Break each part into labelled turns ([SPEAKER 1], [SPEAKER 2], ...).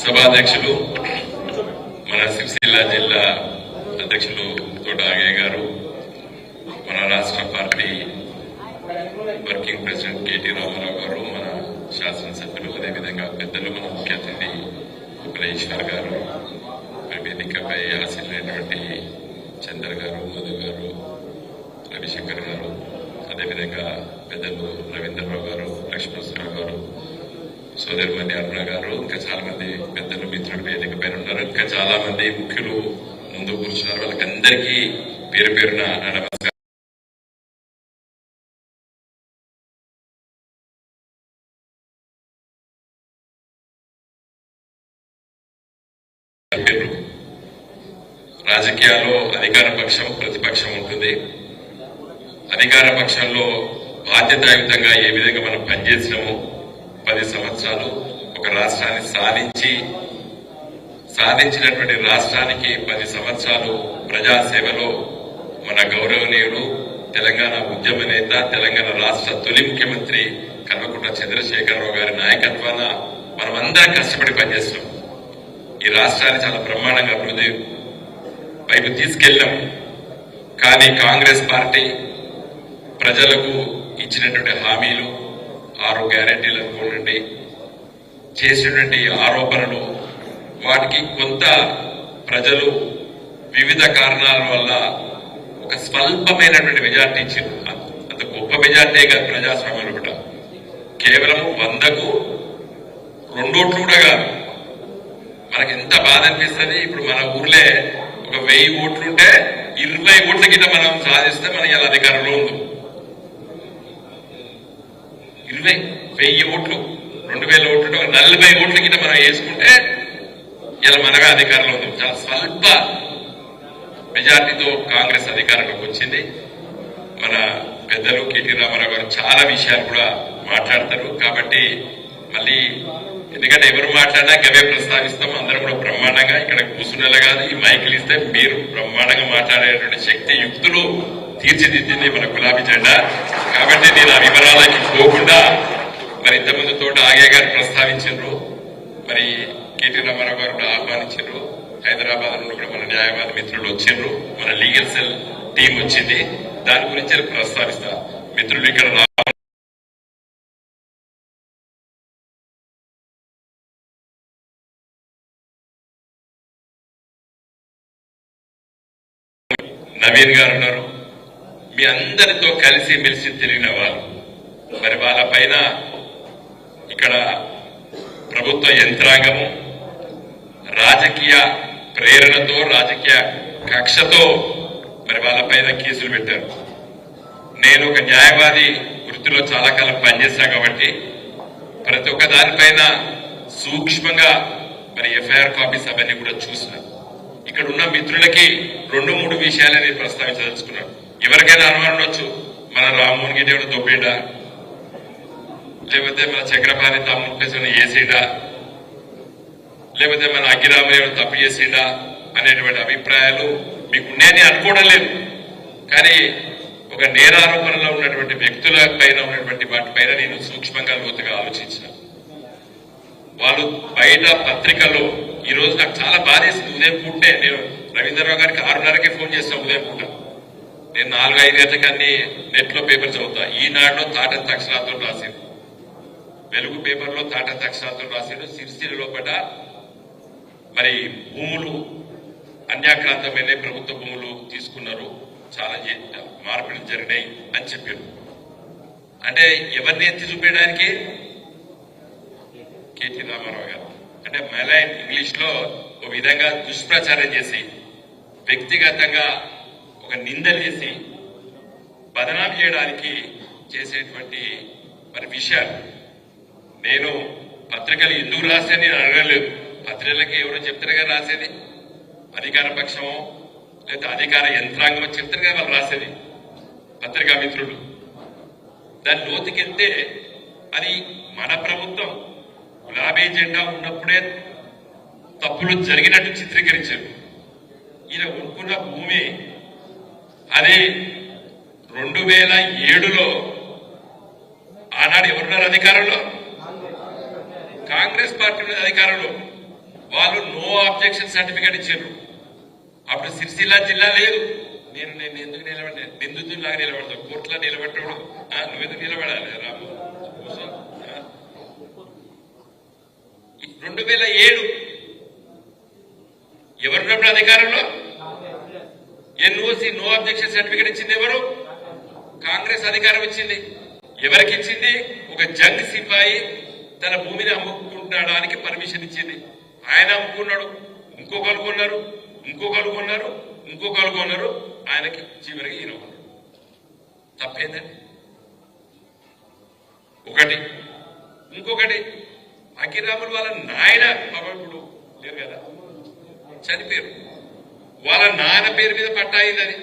[SPEAKER 1] సభాధ్యక్షులు మన సిరిసిల్ల జిల్లా అధ్యక్షులు తోట ఆగయ్య గారు మన రాష్ట్ర party working president KT Rama Rao garu మన శాసనసభ్యులు అదేవిధంగా పెద్దలు మన ముఖ్య అతిథి ఉపరేశ్వర్ గారు వేదికపై ఆశీలైనటువంటి చంద్ర గారు మధు గారు రవిశంకర్ గారు అదేవిధంగా పెద్దలు రవీంద్రరావు గారు లక్ష్మణరావు గారు సోదరిమణి అరుణ గారు ఇంకా చాలా మంది పెద్దలు మిత్రులు వేదిక పైన ఉన్నారు. ఇంకా చాలా మంది ముఖ్యులు ముందు కూర్చున్నారు వాళ్ళకందరికీ పేరు పేరున నమస్కారం. రాజకీయాల్లో అధికార పక్షం ప్రతిపక్షం ఉంటుంది. అధికార పక్షంలో బాధ్యతాయుతంగా ఏ విధంగా మనం పనిచేసినామో పది సంవత్సరాలు ఒక రాష్ట్రాన్ని సాధించి సాధించినటువంటి రాష్ట్రానికి పది సంవత్సరాలు ప్రజాసేవలో మన గౌరవనీయుడు తెలంగాణ ఉద్యమ నేత తెలంగాణ రాష్ట్ర తొలి ముఖ్యమంత్రి కల్వకుంట్ల చంద్రశేఖరరావు గారి నాయకత్వాన మనమందరం కష్టపడి పనిచేస్తున్నాం ఈ రాష్ట్రాన్ని చాలా బ్రహ్మాండంగా అభివృద్ధి వైపు తీసుకెళ్ళాం. కానీ కాంగ్రెస్ పార్టీ ప్రజలకు ఇచ్చినటువంటి హామీలు ఆరో గ్యారెంటీలు అనుకోండి చేసినటువంటి ఆరోపణలు వాటికి కొంత ప్రజలు వివిధ కారణాల వల్ల ఒక స్వల్పమైనటువంటి మెజార్టీ ఇచ్చింది అంత గొప్ప మెజార్టీ కాదు ప్రజాస్వామ్యం కూడా. కేవలం వందకు రెండోట్లు కూడా కాదు. మనకి ఎంత బాధ అనిపిస్తుంది ఇప్పుడు మన ఊర్లే ఒక వెయ్యి ఓట్లుంటే ఇరవై ఓట్ల కింద మనం సాధిస్తే మన ఇలా అధికారంలో ఉంది. ఇరవై వెయ్యి ఓట్లు రెండు వేల ఓట్లు నలభై ఓట్ల కింద మనం వేసుకుంటే ఇలా మనగా అధికారంలో ఉంది. చాలా స్వల్ప మెజార్టీతో కాంగ్రెస్ అధికారంలోకి వచ్చింది. మన పెద్దలు కేటీ రామారావు గారు చాలా విషయాలు కూడా మాట్లాడతారు. కాబట్టి మళ్ళీ ఎందుకంటే ఎవరు మాట్లాడినా గవే ప్రస్తావిస్తాం. అందరూ కూడా బ్రహ్మాండంగా ఇక్కడ కూర్చునేలా కాదు. ఈ మైకులు ఇస్తే మీరు బ్రహ్మాండంగా మాట్లాడేటువంటి శక్తి యుక్తులు తీర్చిదిద్దింది మన గులాబీ జెండా. కాబట్టి నేను ఆ వివరాలకి పోకుండా మరి ఇంతకుముందు తోట ఆగే గారు ప్రస్తావించారు మరి కేటీ రామారావు గారు కూడా ఆహ్వానించారు హైదరాబాద్ నుండి కూడా మన న్యాయవాద మిత్రులు వచ్చిండ్రు. మన లీగల్ సెల్ టీం వచ్చింది. దాని గురించి ప్రస్తావిస్తా. మిత్రులు ఇక్కడ రా నవీన్ గారు ఉన్నారు. మీ అందరితో కలిసి మెలిసి తిరిగిన వాళ్ళు. మరి వాళ్ళ పైన ఇక్కడ ప్రభుత్వ యంత్రాంగము రాజకీయ ప్రేరణతో రాజకీయ కక్షతో మరి వాళ్ళ పైన కేసులు పెట్టారు. నేను ఒక న్యాయవాది వృత్తిలో చాలా కాలం పనిచేశాను కాబట్టి ప్రతి ఒక్క దానిపైన సూక్ష్మంగా మరి ఎఫ్ఐఆర్ కాపీస్ అవన్నీ కూడా చూసిన. ఇక్కడ ఉన్న మిత్రులకి రెండు మూడు విషయాలే నేను ప్రస్తావించదలుచుకున్నాను. ఎవరికైనా అనుమానం మన రామ్మోహన్కి దేవుడు దొబ్బిడా? లేకపోతే మన చక్రపాణి తమ్ముడు ఏసీడా? లేకపోతే మన అగ్గిరామని తప్పు చేసిండా అనేటువంటి అభిప్రాయాలు మీకు ఉన్నాయని అనుకోవడం లేదు. కానీ ఒక నేరారోపణలో ఉన్నటువంటి వ్యక్తుల పైన ఉన్నటువంటి వాటిపైన నేను సూక్ష్మంగా లోతుగా ఆలోచించిన. వాళ్ళు బయట పత్రికలో ఈ రోజు నాకు చాలా బాధేసింది ఉదయం పూటే నేను రవీంద్రరావు గారికి ఆరున్నరకే ఫోన్ చేస్తాను ఉదయం పూట. నేను నాలుగు ఐదు గంటలకి అన్ని నెట్లో పేపర్ చదువుతా. ఈనాడులో తాటంత అక్షరాలతో రాసింది వెలుగు పేపర్లో తాటంత అక్షరాలతో రాసిండు. సిరిసిరి లోపల మరి భూములు అన్యాక్రాంతమైన ప్రభుత్వ భూములు తీసుకున్నారు. చాలా మార్పులు జరిగినాయి అని చెప్పారు అంటే ఎవరిని ఎత్తి చూపించడానికి కేటీ రామారావు గారు. అంటే మెలైన్ ఇంగ్లీష్లో ఒక విధంగా దుష్ప్రచారం చేసి వ్యక్తిగతంగా ఒక నిందలేసి చేసి చేయడానికి చేసేటువంటి మరి విషయాలు. నేను పత్రికలు ఎందుకు రాసేది నేను అడగలేదు పత్రికలకి ఎవరో చెప్తారు కదా రాసేది. అధికార పక్షమో లేదా అధికార యంత్రాంగమో చెప్తారు కదా వాళ్ళు రాసేది. పత్రికా మిత్రులు. దాని లోతుకెళ్తే అది మన ప్రభుత్వం గులాబీ జెండా ఉన్నప్పుడే తప్పులు జరిగినట్టు చిత్రీకరించారు. ఈయన ఉంటున్న భూమి అది రెండు వేల ఏడులో ఆనాడు ఎవరున్నారు అధికారంలో? కాంగ్రెస్ పార్టీ అధికారంలో. వాళ్ళు నో ఆబ్జెక్షన్ సర్టిఫికేట్ ఇచ్చారు అప్పుడు సిరిసిల్ల జిల్లా లేదు. నేను నేను ఎందుకు నిలబడి బిందుతులాగా నిలబడతా. కోర్టులో నిలబడ్డాడు నువ్వెందుకు నిలబడాలి రాము రెండు వేల ఏడు. ఎవరున్నప్పుడు అధికారంలో? ఎన్ఓసి నో అబ్జెక్షన్ సర్టిఫికేట్ ఇచ్చింది ఎవరు? కాంగ్రెస్ అధికారం ఇచ్చింది. ఎవరికి ఇచ్చింది? ఒక జంగ్ సిపాయి తన భూమిని అమ్ముకుంటాడానికి పర్మిషన్ ఇచ్చింది. ఆయన అమ్ముకున్నాడు ఇంకొకరు కొన్నారు ఇంకొకరు కొన్నారు ఇంకొకరు కొన్నారు. ఆయనకి చివరికి ఈయన కొన్నాడు తప్పేందండి? ఒకటి. ఇంకొకటి అఖిరాములు వాళ్ళ నాయన పాపం ఇప్పుడు లేరు కదా? చనిపోయారు. వాళ్ళ నాన్న పేరు మీద పట్టాయింది అది.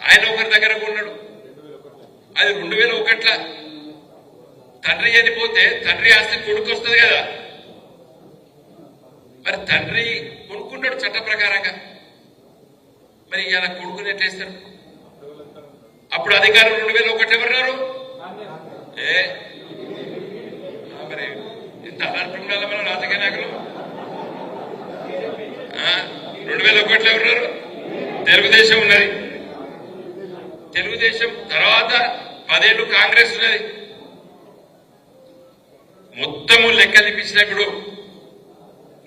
[SPEAKER 1] ఆయన ఒకరి దగ్గర కొన్నాడు. అది రెండు వేల ఒకట్ల. తండ్రి చనిపోతే తండ్రి ఆస్తి కొడుకు వస్తుంది కదా. మరి తండ్రి కొనుక్కున్నాడు చట్ట ప్రకారంగా. మరి ఇలా కొడుకుని ఎట్లేస్తారు అప్పుడు అధికారం రెండు వేల ఒకటి ఎవరున్నారు? ఏ? మరి ఇంత అలర్ట్ ఉండాలి మన రాజకీయ నాయకులు? ఆ, రెండు వేల కోట్లు ఎవరున్నారు తెలుగుదేశం ఉన్నది. తెలుగుదేశం తర్వాత పదేళ్ళు కాంగ్రెస్ ఉన్నది. మొత్తము లెక్క తెప్పించినప్పుడు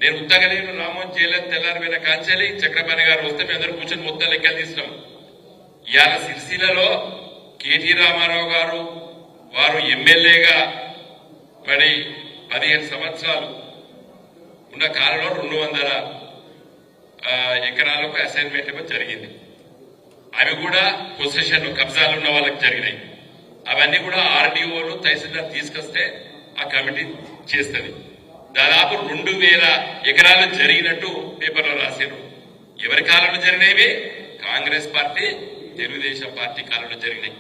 [SPEAKER 1] నేను ఉత్తగలేను రామోహన్ చేయలేదు తెల్లారిపోయిన కాంచాలి చక్రపాణి గారు వస్తే మేము అందరూ కూర్చొని మొత్తం లెక్కలు తీసినాం ఇవాళ సిరిసిల్లలో కేటీ రామారావు గారు వారు ఎమ్మెల్యేగా మరి పదిహేను సంవత్సరాలు ఉన్న కాలంలో రెండు వందల ఎకరాలకు అసైన్మెంట్ ఇవ్వడం జరిగింది. అవి కూడా పొజిషన్ కబ్జాలు ఉన్న వాళ్ళకి జరిగినాయి. అవన్నీ కూడా ఆర్డీఓలు తహసీల్దార్ తీసుకొస్తే ఆ కమిటీ చేస్తుంది. దాదాపు రెండు వేల ఎకరాలు జరిగినట్టు పేపర్లో రాశారు ఎవరి కాలంలో జరిగినవి కాంగ్రెస్ పార్టీ తెలుగుదేశం పార్టీ కాలంలో జరిగినాయి.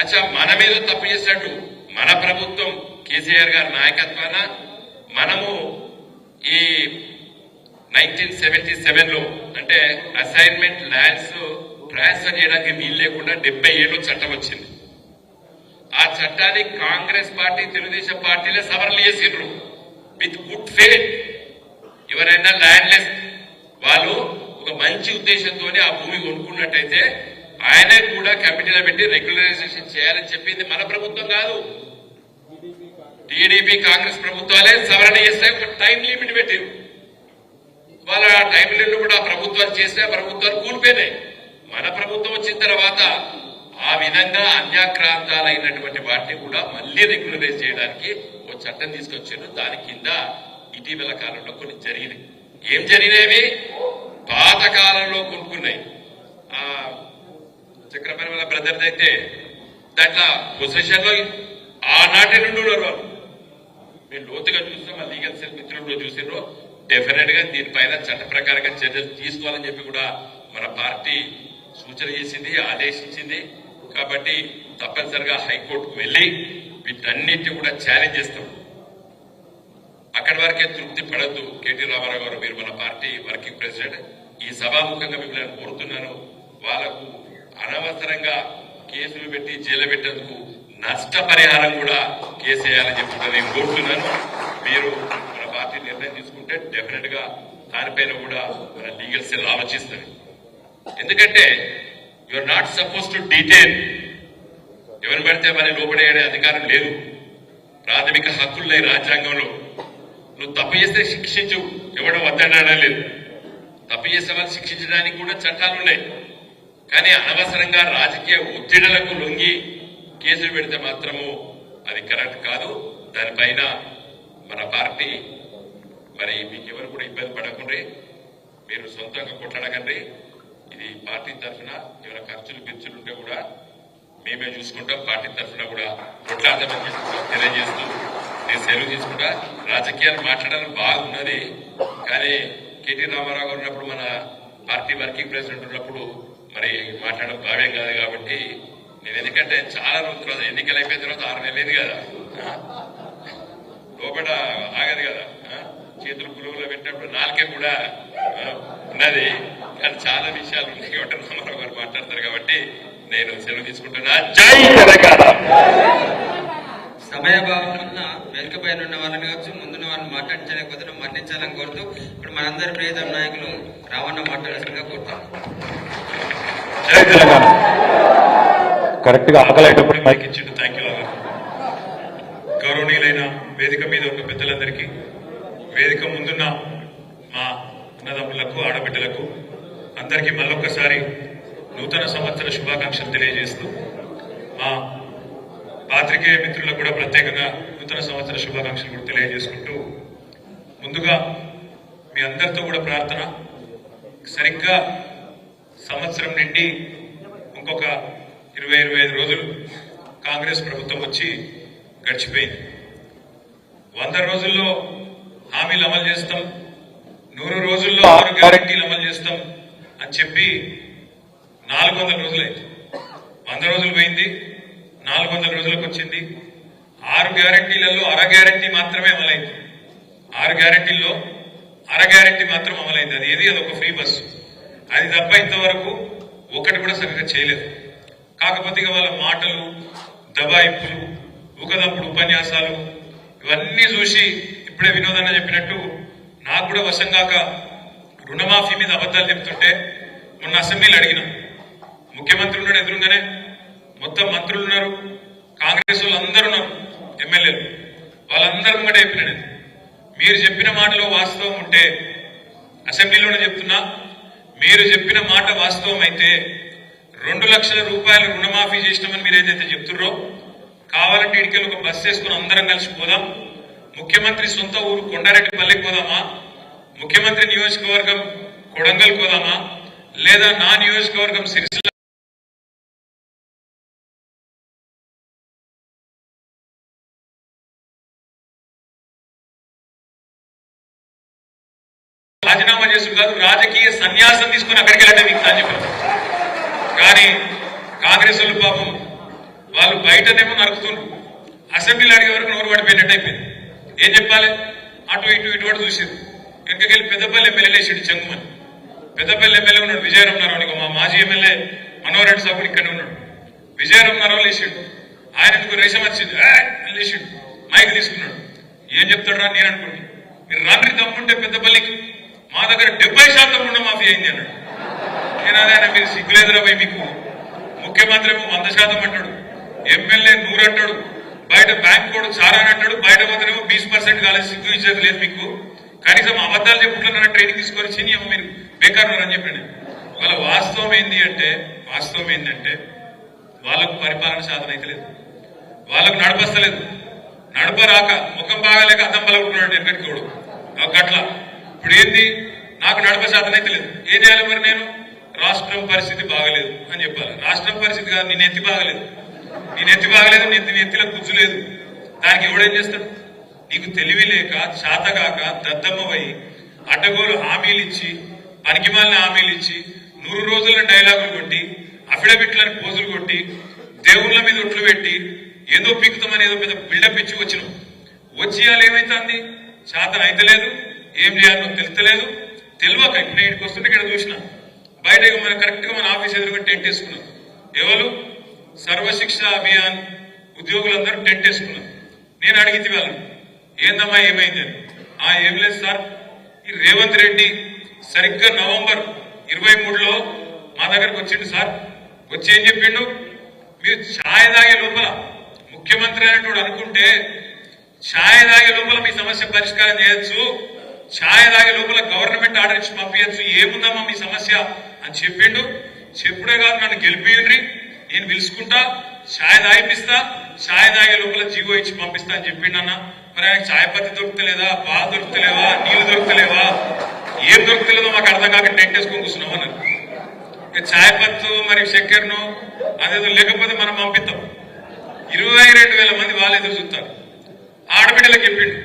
[SPEAKER 1] అచ్చా మన మీద తప్పు చేసినట్టు మన ప్రభుత్వం కేసీఆర్ గారి నాయకత్వాన మనము ఈ నైన్టీన్ సెవెంటీ సెవెన్లో అంటే అసైన్మెంట్ ల్యాండ్స్ ట్రాన్స్ఫర్ చేయడానికి వీలు లేకుండా డెబ్బై ఏళ్ళు చట్టం వచ్చింది. ఆ చట్టాన్ని కాంగ్రెస్ పార్టీ తెలుగుదేశం పార్టీలే సవరణ చేసిండ్రు. విత్ గుడ్ ఫేత్ ఎవరైనా ల్యాండ్లెస్ వాళ్ళు ఒక మంచి ఉద్దేశంతో ఆ భూమి కొనుక్కున్నట్టయితే ఆయనే కూడా కమిటీలో పెట్టి రెగ్యులరైజేషన్ చేయాలని చెప్పింది మన ప్రభుత్వం కాదు. టీడీపీ కాంగ్రెస్ ప్రభుత్వాలే సవరణ చేస్తే ఒక టైం లిమిట్ పెట్టారు. వాళ్ళ ఆ కూడా ప్రభుత్వాలు చేస్తే ప్రభుత్వాలు కూలిపోయినాయి. మన ప్రభుత్వం వచ్చిన తర్వాత ఆ విధంగా అన్యాక్రాంతాలైనటువంటి వాటిని కూడా మళ్ళీ రెగ్యులరైజ్ చేయడానికి ఒక చట్టం తీసుకొచ్చారు. దాని కింద ఇటీవల కాలంలో కొన్ని జరిగినాయి. ఏం జరిగినవి పాత కాలంలో కొనుక్కున్నాయి. ఆ చక్రపాణి వాళ్ళ అయితే దాంట్లో పొజిషన్లో ఆనాటి నుండి ఉన్నారు వాళ్ళు. మేము లోతుగా చూస్తాం మా లీగల్ సెల్ మిత్రులు చూసినారు డెఫినెట్గా దీనిపైన చట్ట ప్రకారంగా చర్యలు తీసుకోవాలని చెప్పి కూడా మన పార్టీ సూచన చేసింది ఆదేశించింది. కాబట్టి తప్పనిసరిగా హైకోర్టుకు వెళ్ళి వీటన్నిటి కూడా ఛాలెంజ్ చేస్తాం. అక్కడి వరకే తృప్తి పడద్దు. కేటీ రామారావు గారు మీరు మన పార్టీ వర్కింగ్ ప్రెసిడెంట్. ఈ సభాముఖంగా మిమ్మల్ని కోరుతున్నాను. వాళ్ళకు అనవసరంగా కేసులు పెట్టి జైలు పెట్టేందుకు నష్టపరిహారం కూడా కేసు వేయాలని చెప్పి నేను కోరుతున్నాను. మీరు మన డెఫినెట్గా దానిపైన కూడా మన లీగల్ సెల్ ఆలోచిస్తుంది ఎందుకంటే are not suppose to detail ఎవరు పడితే మరి లోపడేయడే అధికారం లేదు. ప్రాథమిక హక్కులున్నాయి రాజ్యాంగంలో నువ్వు తప్పు చేస్తే శిక్షించు. ఎవడో వద్దనడం లేదు. తప్పు చేసే వాళ్ళు శిక్షించడానికి కూడా చట్టాలు ఉన్నాయి. కానీ అనవసరంగా రాజకీయ ఒత్తిడులకు లొంగి కేసులు పెడితే మాత్రము అది కరెక్ట్ కాదు. దానిపైన మన పార్టీ మరి మీకు ఎవరు కూడా ఇబ్బంది పడకండి. మీరు సొంతంగా కొట్లాడకండి. ఇది పార్టీ తరఫున ఏమైనా ఖర్చులు ఖర్చులు ఉంటే కూడా మేమే చూసుకుంటాం. పార్టీ తరఫున కూడా కొట్లాడదామని తెలియజేస్తూ నేను సెలవు తీసుకుంటా. రాజకీయాలు మాట్లాడడానికి బాగున్నది. కానీ కేటీ రామారావు గారు ఉన్నప్పుడు మన పార్టీ వర్కింగ్ ప్రెసిడెంట్ ఉన్నప్పుడు మరి మాట్లాడడం భావ్యం కాదు కాబట్టి నేను ఎందుకంటే చాలా రోజుల తర్వాత ఎన్నికలు అయిపోయిన తర్వాత ఆరు నెలలేదు కదా. లోపల ఆగదు కదా. చేతులు పులుగులో పెట్టినప్పుడు నాలుకే కూడా ఉన్నది. కానీ చాలా విషయాలు ఉన్నాయి కాబట్టి రామారావు గారు మాట్లాడతారు కాబట్టి నేను సెలవు తీసుకుంటున్నా. జై తెలంగాణ!
[SPEAKER 2] సమయభావం వలన వెనుక పైన ఉన్న వాళ్ళని కావచ్చు ముందున్న వారిని మాట్లాడించలేకపోతే మరణించాలని కోరుతూ ఇప్పుడు మనందరి ప్రియతమ నాయకులు రావణ మాట్లాడాల్సిందిగా కోరుతాం
[SPEAKER 3] జై తెలంగాణ! కరెక్ట్గా ఆకలేటప్పుడు మైక్ ఇచ్చిండు. థ్యాంక్ యూ లాగా గౌరవనీయులైన వేదిక మీద ఉన్న పెద్దలందరికీ వేదిక ముందున్న మా అన్నదమ్ములకు ఆడబిడ్డలకు అందరికీ మళ్ళొక్కసారి నూతన సంవత్సర శుభాకాంక్షలు తెలియజేస్తూ మా పాత్రికేయ మిత్రులకు కూడా ప్రత్యేకంగా నూతన సంవత్సర శుభాకాంక్షలు కూడా తెలియజేసుకుంటూ ముందుగా మీ అందరితో కూడా ప్రార్థన. సరిగ్గా సంవత్సరం నుండి ఇంకొక ఇరవై ఇరవై ఐదు రోజులు కాంగ్రెస్ ప్రభుత్వం వచ్చి గడిచిపోయింది. వంద రోజుల్లో హామీలు అమలు చేస్తాం. నూరు రోజుల్లో ఆరు గ్యారంటీలు అమలు చేస్తాం. అని చెప్పి నాలుగు వందల రోజులైంది. వంద రోజులు పోయింది నాలుగు వందల రోజులకు వచ్చింది. ఆరు గ్యారంటీలలో అర గ్యారంటీ మాత్రమే అమలైంది. ఆరు గ్యారంటీల్లో అర గ్యారంటీ మాత్రం అమలైంది. అది ఏది? అది ఒక ఫ్రీ బస్సు. అది తప్ప ఇంతవరకు ఒకటి కూడా సరిగ్గా చేయలేదు. కాకపోతే ఇక వాళ్ళ మాటలు దబాయింపులు ఒకదప్పుడు ఉపన్యాసాలు ఇవన్నీ చూసి ఇప్పుడే వినోదన్న చెప్పినట్టు నాకు కూడా వశం కాక రుణమాఫీ మీద అబద్ధాలు చెప్తుంటే మొన్న అసెంబ్లీలో అడిగిన. ముఖ్యమంత్రి ఉన్నాడు ఎదురుగానే మొత్తం మంత్రులు ఉన్నారు కాంగ్రెస్ వాళ్ళు అందరూ ఉన్నారు ఎమ్మెల్యేలు. వాళ్ళందరూ కూడా చెప్పిన మీరు చెప్పిన మాటలో వాస్తవం ఉంటే అసెంబ్లీలోనే చెప్తున్నా. మీరు చెప్పిన మాట వాస్తవం అయితే రెండు లక్షల రూపాయలు రుణమాఫీ చేసినామని మీరు ఏదైతే చెప్తుర్రో కావాలంటే ఇడికెళ్ళి ఒక బస్ వేసుకుని అందరం కలిసి పోదాం. ముఖ్యమంత్రి సొంత ఊరు కొండారెడ్డిపల్లికి పోదామా? ముఖ్యమంత్రి నియోజకవర్గం కొడంగల్ పోదామా లేదా నా నియోజకవర్గం సిరిసిల్ల రాజీనామా చేసుడు కాదు రాజకీయ సన్యాసం తీసుకుని అక్కడికి వెళ్ళండి మీకు కానీ కాంగ్రెస్ వాళ్ళు పాపం వాళ్ళు బయటనేమో నరుకుతుండ్రు అసెంబ్లీలో అడిగే వరకు నోరు పడిపోయినట్టు అయిపోయింది. ఏం చెప్పాలి? అటు ఇటు ఇటు చూసింది. చూసారు పెద్దపల్లి ఎమ్మెల్యే లేచాడు చెంగుమని పెద్దపల్లి ఎమ్మెల్యే ఉన్నాడు విజయరామనారావు ఇక మా మాజీ ఎమ్మెల్యే మనోహరెడ్డి రెడ్డి ఇక్కడ ఉన్నాడు. విజయరామనారావు లేచాడు. ఆయన ఎందుకు రేషం వచ్చింది? లేచాడు. మైక్ తీసుకున్నాడు. ఏం చెప్తాడు నేను అనుకోండి మీరు రాత్రి తమ్ముంటే పెద్దపల్లికి మా దగ్గర డెబ్బై శాతం రుణమాఫీ అయింది అన్నాడు. నేను అదే మీరు సిగ్గులేదురా పోయి మీకు. ముఖ్యమంత్రి వంద శాతం అంటాడు. ఎమ్మెల్యే నూరు అంటాడు బయట బ్యాంక్ కూడా చాలా అంటాడు. బయట పోతేనేమో బీస్ పర్సెంట్ కాలేదు. సిగ్గు ఇచ్చేది లేదు మీకు. కనీసం అబద్ధాలు చెప్పుకుంటున్న ట్రైనింగ్ తీసుకొని చిన్న ఏమో మీరు బేకారు అని చెప్పండి. వాళ్ళ వాస్తవం ఏంది అంటే వాస్తవం ఏంటంటే వాళ్ళకు పరిపాలన సాధన అయితే లేదు. వాళ్ళకు నడపస్తలేదు నడప రాక ముఖం బాగాలేక అద్దం పలుకుంటున్నాడు ఎక్కడికి కూడా. గట్ల. ఇప్పుడు ఏంది? నాకు నడప సాధన అయితే లేదు. ఏం చేయాలి మరి నేను? రాష్ట్రం పరిస్థితి బాగలేదు అని చెప్పాలి. రాష్ట్రం పరిస్థితి కాదు నేను ఎత్తి బాగలేదు. నీ నెత్తి బాగలేదు నేను ఎత్తిలో గుజ్జు లేదు. దానికి ఎవడేం చేస్తాడు? నీకు తెలివి లేక చేతగాక దద్దమ్మవై అడ్డగోలు హామీలు ఇచ్చి పనికిమాలిన హామీలు ఇచ్చి నూరు రోజుల డైలాగులు కొట్టి అఫిడవిట్లను పోజులు కొట్టి దేవుళ్ళ మీద ఒట్లు పెట్టి ఏదో పీకుతామని ఏదో పెద్ద బిల్డప్ ఇచ్చి వచ్చినావు వచ్చి ఇవాళ ఏమైతుంది? శాతం అయితే ఏం చేయాలో తెలుస్తలేదు. తెలియక ఇప్పుడు నేను వస్తుంటే ఇక్కడ చూసిన. బయట మనం మన కరెక్ట్గా మన ఆఫీస్ ఎదురుగా టెంట్ వేసుకున్నాం. ఎవరు? సర్వశిక్ష అభియాన్ ఉద్యోగులందరూ టెంట్ వేసుకున్నారు. నేను అడిగితే వాళ్ళని ఏందమ్మా ఏమైంది? ఆ ఏం లేదు సార్ ఈ రేవంత్ రెడ్డి సరిగ్గా నవంబర్ ఇరవై మూడులో మా దగ్గరకు వచ్చిండు సార్. వచ్చి ఏం చెప్పిండు? మీరు ఛాయ్ తాగే లోపల ముఖ్యమంత్రి అనేటోడు అనుకుంటే ఛాయ్ తాగే లోపల మీ సమస్య పరిష్కారం చేయొచ్చు ఛాయ్ తాగే లోపల గవర్నమెంట్ ఆర్డర్ ఇచ్చి పంపించచ్చు ఏముందమ్మా మీ సమస్య అని చెప్పిండు. చెప్పుడే కాదు నన్ను గెలిపియండి నేను పిలుచుకుంటా ఛాయ్ తాగిపిస్తా ఛాయ్ తాగే లోపల జీవో ఇచ్చి పంపిస్తా అని చెప్పిండు అన్నా. మరి చాయ్ పత్తి దొరుకుతలేదా? పాలు దొరుకుతలేవా? నీళ్ళు దొరుకుతలేవా? ఏం దొరుకుతలేదో మాకు అర్థం కాక టెంట్ వేసుకొని కూర్చున్నాం అన్నారు ఇక పత్తు మరి చక్కెరను అదేదో లేకపోతే మనం పంపిస్తాం. ఇరవై రెండు వేల మంది వాళ్ళు ఎదురు చూస్తారు. ఆడబిడ్డలకు చెప్పిండు.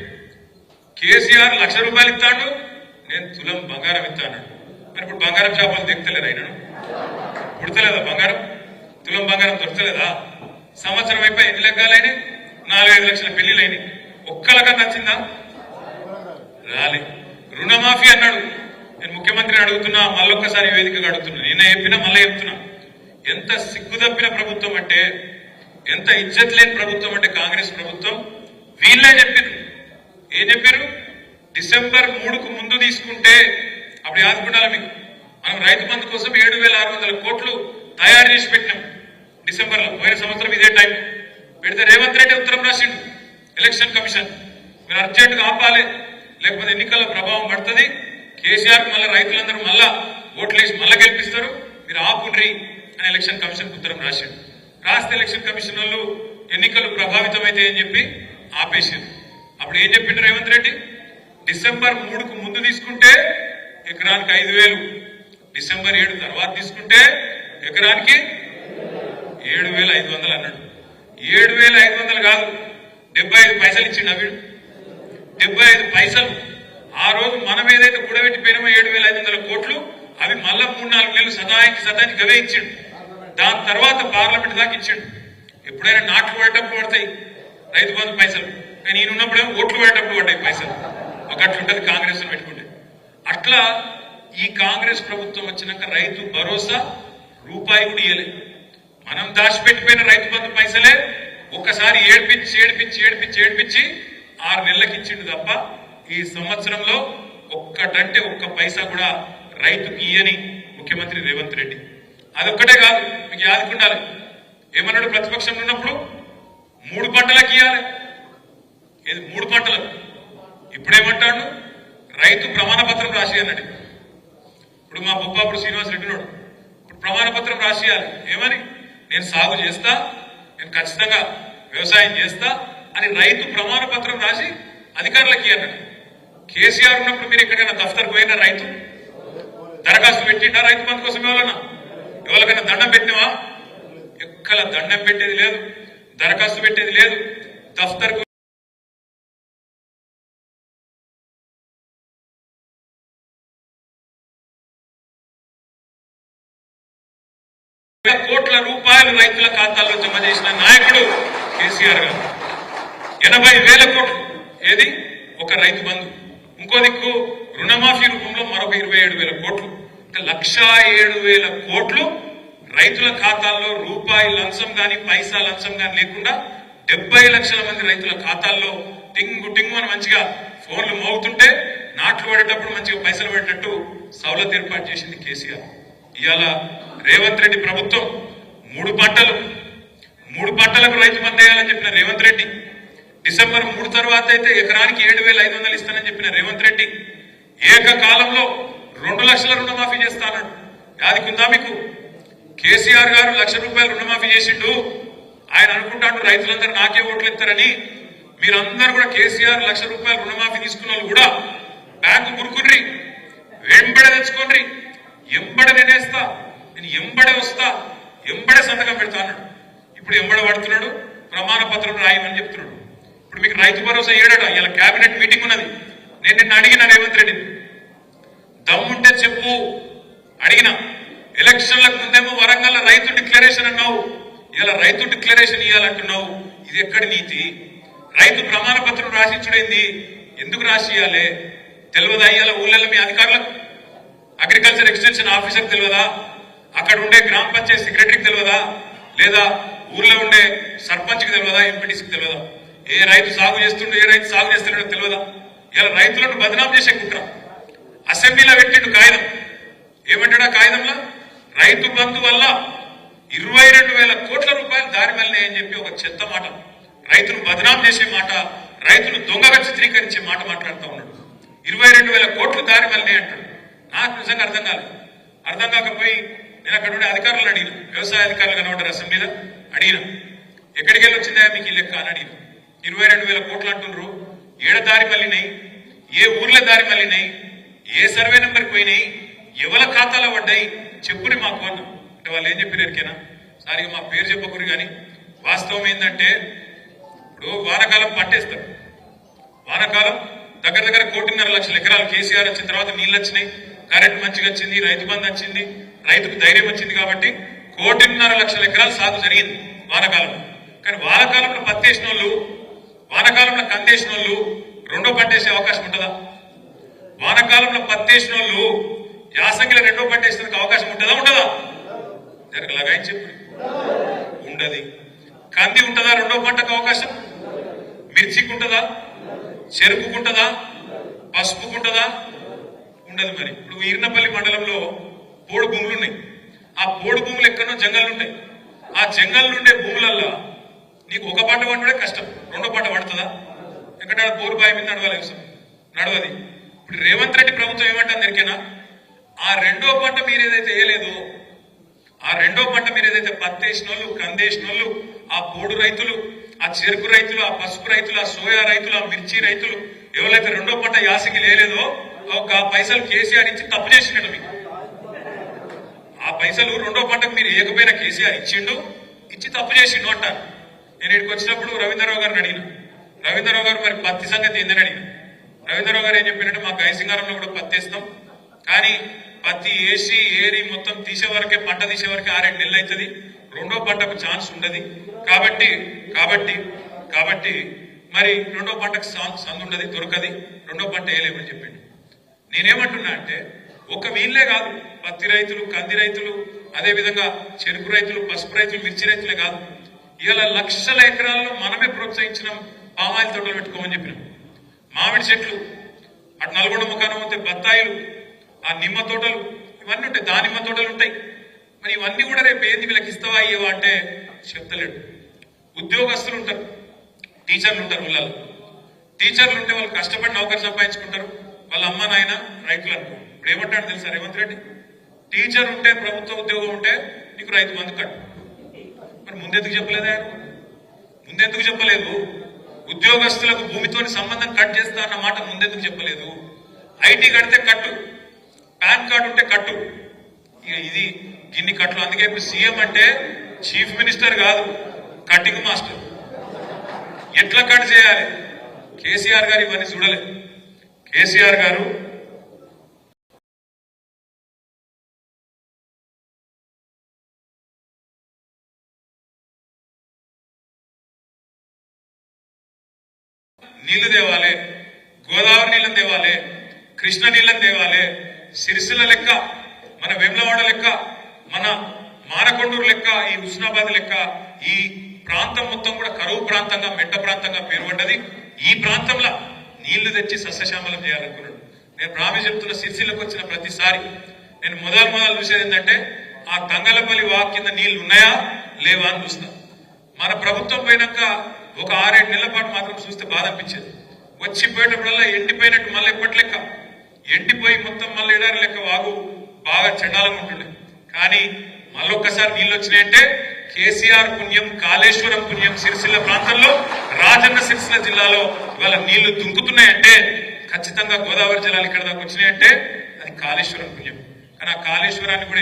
[SPEAKER 3] కేసీఆర్ లక్ష రూపాయలు ఇస్తాడు నేను తులం బంగారం ఇస్తాను. మరి ఇప్పుడు బంగారం చేపలు దిగుతలేదు ఆయన పుడతలేదా బంగారం? తులం బంగారం దొరకలేదా సంవత్సరం అయిపోయి ఎన్ని లెగ్గాలైనాయి నాలుగైదు లక్షల పెళ్ళిలు ఒక్కలగా నచ్చిందా? రాలే. రుణమాఫీ అన్నాడు. నేను ముఖ్యమంత్రిని అడుగుతున్నా మళ్ళొక్కసారి వేదికగా అడుగుతున్నా. నిన్న చెప్పినా మళ్ళీ చెప్తున్నా. ఎంత సిగ్గుదప్పిన ప్రభుత్వం అంటే ఎంత ఇజ్జత్ లేని ప్రభుత్వం అంటే కాంగ్రెస్ ప్రభుత్వం? వీళ్ళే చెప్పారు ఏం చెప్పారు డిసెంబర్ మూడుకు ముందు తీసుకుంటే అప్పుడు యాదుకుండాలి మీకు. మనం రైతు బంధు కోసం ఏడు వేల ఆరు వందల కోట్లు తయారు చేసి పెట్టినాం. డిసెంబర్లో పోయిన సంవత్సరం ఇదే టైం. పెడితే రేవంత్ రెడ్డి ఉత్తరం రాసిండు. ఎలక్షన్ కమిషన్ మీరు అర్జెంటుగా ఆపాలి. లేకపోతే ఎన్నికల ప్రభావం పడుతుంది. కేసీఆర్ మళ్ళీ రైతులందరూ మళ్ళా ఓట్లేసి మళ్ళా గెలిపిస్తారు. మీరు ఆపుండ్రి అని ఎలక్షన్ కమిషన్ ఉత్తరం రాశారు రాస్తే ఎలక్షన్ కమిషన్ వాళ్ళు ఎన్నికలు ప్రభావితమైతే అని చెప్పి ఆపేసారు అప్పుడు ఏం చెప్పిండ్రు రేవంత్ రెడ్డి? డిసెంబర్ మూడుకు ముందు తీసుకుంటే ఎకరానికి ఐదు వేలు. డిసెంబర్ ఏడు తర్వాత తీసుకుంటే ఎకరానికి ఏడు వేల ఐదు వందలు అన్నాడు. ఏడు వేల ఐదు వందలు కాదు. డెబ్బై ఐదు పైసలు ఇచ్చిండు అవి డెబ్బై ఐదు పైసలు. ఆ రోజు మనం ఏదైతే కూడబెట్టి పోయినామో ఏడు వేల ఐదు వందల కోట్లు అవి మళ్ళా మూడు నాలుగు నెలలు సదానికి సదానికి అవే ఇచ్చిండు. దాని తర్వాత పార్లమెంట్ దాకా ఇచ్చిండు. ఎప్పుడైనా నాట్లు పడేటప్పుడు పడతాయి రైతు బంధు పైసలు. కానీ నేను ఉన్నప్పుడేమో ఓట్లు పడేటప్పుడు పడ్డాయి పైసలు. ఒక అట్లుంటది కాంగ్రెస్ పెట్టుకుంటే. అట్లా ఈ కాంగ్రెస్ ప్రభుత్వం వచ్చినాక రైతు భరోసా రూపాయి కూడా ఇయ్యలేదు మనం దాచిపెట్టిపోయిన రైతు బంధు పైసలే ఒక్కసారి ఏడ్పించి ఏడ్పించి ఏడ్పించి ఏడ్పించి ఆరు నెలలకి ఇచ్చిండు తప్ప ఈ సంవత్సరంలో ఒక్కటంటే ఒక్క పైసా కూడా రైతుకి ఇయ్యని ముఖ్యమంత్రి రేవంత్ రెడ్డి. అదొక్కటే కాదు మీకు యాదుకుండాలి ఏమన్నాడు ప్రతిపక్షంలో ఉన్నప్పుడు? మూడు పంటలకు ఇవ్వాలి ఏది? మూడు పంటలకు ఇప్పుడేమంటాడు? రైతు ప్రమాణ పత్రం రాసేయాలండి ఇప్పుడు మా బొప్పాపుడు శ్రీనివాస్ రెడ్డి ఇప్పుడు ప్రమాణ పత్రం రాసేయాలి ఏమని? నేను సాగు చేస్తా నేను ఖచ్చితంగా వ్యవసాయం చేస్తా అని రైతు ప్రమాణ పత్రం రాసి అధికారులకి అన్నాడు కేసీఆర్ ఉన్నప్పుడు మీరు ఎక్కడైనా దఫ్తర్ పోయినా రైతు దరఖాస్తు పెట్టిండా రైతు బంధు కోసం ఎవరన్నా ఎవరికైనా దండం పెట్టినవా? ఎక్కడ దండం పెట్టేది లేదు దరఖాస్తు పెట్టేది లేదు దఫ్తర్ కోట్ల రూపాయలు రైతుల ఖాతాల్లో జమ చేసిన నాయకుడు కేసీఆర్ గారు. ఎనభై వేల కోట్లు. ఏది? ఒక రైతు బంధు. ఇంకో దిక్కు రుణమాఫీ రూపంలో మరొక ఇరవై ఏడు వేల కోట్లు. అంటే లక్షా ఏడు వేల కోట్లు రైతుల ఖాతాల్లో రూపాయి లంచం గాని పైసా లంచం గాని లేకుండా డెబ్బై లక్షల మంది రైతుల ఖాతాల్లో టింగు టింగు అని మంచిగా ఫోన్లు మోగుతుంటే నాట్లు పడేటప్పుడు మంచిగా పైసలు పడేటట్టు సౌలత్ ఏర్పాటు చేసింది కేసీఆర్. ఇవాళ రేవంత్ రెడ్డి ప్రభుత్వం మూడు పంటలు మూడు పంటలకు రైతు బంద్ వేయాలని చెప్పిన రేవంత్ రెడ్డి. డిసెంబర్ మూడు తర్వాత అయితే ఎకరానికి ఏడు వేల ఐదు వందలు ఇస్తానని చెప్పిన రేవంత్ రెడ్డి ఏకకాలంలో రెండు లక్షల రుణమాఫీ చేస్తానన్నాడు యాదికుందా మీకు? కేసీఆర్ గారు లక్ష రూపాయలు రుణమాఫీ చేసిండు. ఆయన అనుకుంటాడు రైతులందరూ నాకే ఓట్లు ఇస్తారని. మీరందరూ కూడా కేసీఆర్ లక్ష రూపాయలు రుణమాఫీ తీసుకున్న వాళ్ళు కూడా బ్యాంకు గురుకుర్రి వెంబడ తెచ్చుకోండి. ఎంబడ నేనేస్తా నేను ఎంబడే వస్తా ఎంబడే సంతకం పెడతా అన్నాడు. ఇప్పుడు ఎంబడ పడుతున్నాడు ప్రమాణ పత్రం రాయమని చెప్తున్నాడు. ఇప్పుడు మీకు రైతు భరోసా ఏడాడు ఇలా కేబినెట్ మీటింగ్ ఉన్నది. నేను నిన్న అడిగిన రేవంత్ రెడ్డి దమ్ముంటే చెప్పు. అడిగిన. ఎలక్షన్లకు ముందేమో వరంగల్ రైతు డిక్లరేషన్ అన్నావు. ఇలా రైతు డిక్లరేషన్ ఇవ్వాలంటున్నావు ఇది ఎక్కడి నీతి? రైతు ప్రమాణ పత్రం రాసిచ్చుడేంది ఎందుకు రాసి ఇవ్వాలి తెలియదా ఇవాళ ఊళ్ళల్లో మీ అధికారులకు? అగ్రికల్చర్ ఎక్స్టెన్షన్ ఆఫీసర్ తెలియదా? అక్కడ ఉండే గ్రామ పంచాయతీ సెక్రటరీకి తెలియదా? లేదా ఊర్లో ఉండే సర్పంచ్కి తెలియదా? ఎంపీటీసీకి తెలియదా? ఏ రైతు సాగు చేస్తుండో ఏ రైతు సాగు చేస్తున్నాడో తెలియదా? ఇలా రైతులను బదనాం చేసే కుట్ర. అసెంబ్లీలో పెట్టిండు కాగితం. ఏమంటాడు కాగితంలో? రైతు బంధు వల్ల ఇరవై రెండు వేల కోట్ల రూపాయలు దారి మళ్ళీ అని చెప్పి ఒక చెత్త మాట. రైతును బదనాం చేసే మాట రైతును దొంగగా చిత్రీకరించే మాట మాట్లాడుతూ ఉన్నాడు. ఇరవై రెండు వేల కోట్లు దారి మళ్ళీ అంటాడు. నాకు నిజంగా అర్థం కాదు. అర్థం కాకపోయి నేను అక్కడ ఉండే అధికారులను అడిగిన వ్యవసాయ అధికారులు కనబడ్డారు అసెంబ్లీలో అడిగిన ఎక్కడికి వెళ్ళి వచ్చిందా మీకు ఈ లెక్క అని అడిగిన. ఇరవై రెండు వేల కోట్లు అంటున్నారు ఏడ దారి మళ్ళీనాయి? ఏ ఊర్ల దారి మళ్ళీనాయి? ఏ సర్వే నెంబర్కి పోయినాయి? ఎవల ఖాతాలో పడ్డాయి? చెప్పుని మాకు అన్న. అంటే వాళ్ళు ఏం చెప్పారు ఎరికేనా? సారిగా మా పేరు చెప్పకూరు కానీ వాస్తవం ఏంటంటే ఇప్పుడు వానాకాలం పట్టేస్తారు. వానాకాలం దగ్గర దగ్గర కోటిన్నర లక్షల ఎకరాలు కేసీఆర్ వచ్చిన తర్వాత నీళ్ళు వచ్చినాయి. కరెంట్ మంచిగా వచ్చింది రైతు బంధు వచ్చింది రైతుకు ధైర్యం వచ్చింది కాబట్టి కోటిన్నర లక్షల ఎకరాలు సాగు జరిగింది వానకాలంలో. కానీ వానాకాలంలో పత్తేసిన వాళ్ళు వానాకాలంలో కందేసిన వాళ్ళు రెండో పంట వేసే అవకాశం ఉంటుందా? వానాకాలంలో పత్తేసిన వాళ్ళు యాసంగిలో రెండో పంట వేసేందుకు అవకాశం ఉంటుందా ఉండదా జరగలాగా ఆయన చెప్పు. ఉండదు. కంది ఉంటుందా రెండో పంటకు అవకాశం? మిర్చికి ఉంటుందా చెరుకుకుంటుందా? పసుపుకుంటుందా? ఉండదు మరి. ఇప్పుడు ఈర్నపల్లి మండలంలో పోడు భూములు ఉన్నాయి. ఆ పోడు భూములు ఎక్కడో జంగళ్ళు ఉంటాయి. ఆ జంగల్ నుండే భూములల్లో నీకు ఒక పంట పండుడే కష్టం. రెండో పంట పడుతుందా? ఎక్కడ బోరు బావి మీద నడవాలి అసలు నడవది. ఇప్పుడు రేవంత్ రెడ్డి ప్రభుత్వం ఏమంటుంది ఎరికేనా ఆ రెండో పంట మీరు ఏదైతే వేయలేదో ఆ రెండో పంట మీరు ఏదైతే పత్తేసిన వాళ్ళు కందేసిన వాళ్ళు ఆ పోడు రైతులు ఆ చెరుకు రైతులు ఆ పసుపు రైతులు ఆ సోయా రైతులు ఆ మిర్చి రైతులు ఎవరైతే రెండో పంట యాసకి లేలేదో ఒక పైసలు కేసీఆర్ ఇచ్చి తప్పు చేసినట్టు మీకు. ఆ పైసలు రెండో పంటకు మీరు ఏకపోయినా కేసీఆర్ ఇచ్చిండు ఇచ్చి తప్పు చేసిండు అంటారు. నేను ఇక్కడికి వచ్చినప్పుడు రవీంద్రరావు గారిని అడిగిన. రవీంద్రరావు గారు మరి పత్తి సంగతి ఏందని అడిగిన. రవీంద్రరావు గారు ఏం చెప్పినట్టు మా గైసింగారంలో కూడా పత్తి వేస్తాం. కానీ పత్తి వేసి ఏరి మొత్తం తీసే వరకే పంట తీసే వరకే ఆరేడు నెలలు అవుతుంది. రెండో పంటకు ఛాన్స్ ఉండదు. కాబట్టి కాబట్టి కాబట్టి మరి రెండో పంటకు సాంగ్ సందు ఉండదు దొరకది. రెండో పంట వేయలేమని చెప్పిండు? నేనేమంటున్నా అంటే ఒక వీళ్ళే కాదు పత్తి రైతులు కంది రైతులు అదేవిధంగా చెరుకు రైతులు పసుపు రైతులు మిర్చి రైతులే కాదు. ఇలా లక్షల ఎకరాల్లో మనమే ప్రోత్సహించిన పామాయిల్ తోటలు పెట్టుకోమని చెప్పినాం. మామిడి చెట్లు అటు నల్గొండ ముఖానం ఉంటే బత్తాయిలు ఆ నిమ్మ తోటలు ఇవన్నీ ఉంటాయి దానిమ్మ తోటలు ఉంటాయి. మరి ఇవన్నీ కూడా రేపు ఏంది వీళ్ళకి ఇస్తావా ఇవ్వవా అంటే చెప్తలేడు. ఉద్యోగస్తులు ఉంటారు. టీచర్లు ఉంటారు పిల్లలు. టీచర్లు ఉంటే వాళ్ళు కష్టపడి నౌకరు సంపాదించుకుంటారు. వాళ్ళ అమ్మ నాయన రైతులు అనుకో ఇప్పుడు ఏమంటాడు తెలుసా రేవంత్ రెడ్డి? టీచర్ ఉంటే ప్రభుత్వ ఉద్యోగం ఉంటే నీకు రైతు బంధు కట్టు. మరి ముందెందుకు చెప్పలేదే ఆయన? ముందెందుకు చెప్పలేదు? ఉద్యోగస్తులకు భూమితోని సంబంధం కట్ చేస్తా అన్న మాట ముందెందుకు చెప్పలేదు? ఐటీ కడితే కట్టు. పాన్ కార్డు ఉంటే కట్టు. ఇక ఇది గిన్ని కట్లు. అందుకే ఇప్పుడు సీఎం అంటే చీఫ్ మినిస్టర్ కాదు కటింగ్ మాస్టర్. ఎట్లా కట్ చేయాలి? కేసీఆర్ గారు ఇవన్నీ చూడలేదు కేసీఆర్ గారు నీళ్ళు తేవాలి గోదావరి నీళ్ళని తేవాలి కృష్ణ నీళ్ళని తేవాలి సిరిసిల్ల లెక్క మన వెమ్లవాడ లెక్క మన మానకొండూరు లెక్క ఈ హుస్నాబాద్ లెక్క ఈ ప్రాంతం మొత్తం కూడా కరువు ప్రాంతంగా మెట్ట ప్రాంతంగా పేరుపడ్డది. ఈ ప్రాంతంలో నీళ్ళు తెచ్చి సస్యశ్యామలం చేయాలనుకున్నాడు. నేను ప్రామి చెప్తున్న సిరిసిల్లకు వచ్చిన ప్రతిసారి నేను మొదలు మొదలు చూసేది ఏంటంటే ఆ తంగలపల్లి వాక్ కింద నీళ్ళు ఉన్నాయా? లేవా అని చూస్తా. మన ప్రభుత్వం పోయినాక ఒక ఆరేడు నెలల పాటు మాత్రం చూస్తే బాధ అనిపించేది. వచ్చిపోయేటప్పుడల్లా ఎండిపోయినట్టు మళ్ళీ ఎప్పటి లెక్క? ఎండిపోయి మొత్తం మళ్ళీ ఎడారి లెక్క వాగు. బాగా చండాలంగా ఉంటుండే. కానీ మళ్ళొక్కసారి నీళ్ళు వచ్చినాయంటే కేసీఆర్ పుణ్యం కాళేశ్వరం పుణ్యం సిరిసిల్ల ప్రాంతంలో రాజన్న సిరిసిల్ల జిల్లాలో ఇవాళ నీళ్ళు దుంకుతున్నాయంటే ఖచ్చితంగా గోదావరి జిల్లాలు ఇక్కడ దాకా వచ్చినాయంటే అది కాళేశ్వరం పుణ్యం. కానీ ఆ కాళేశ్వరాన్ని కూడా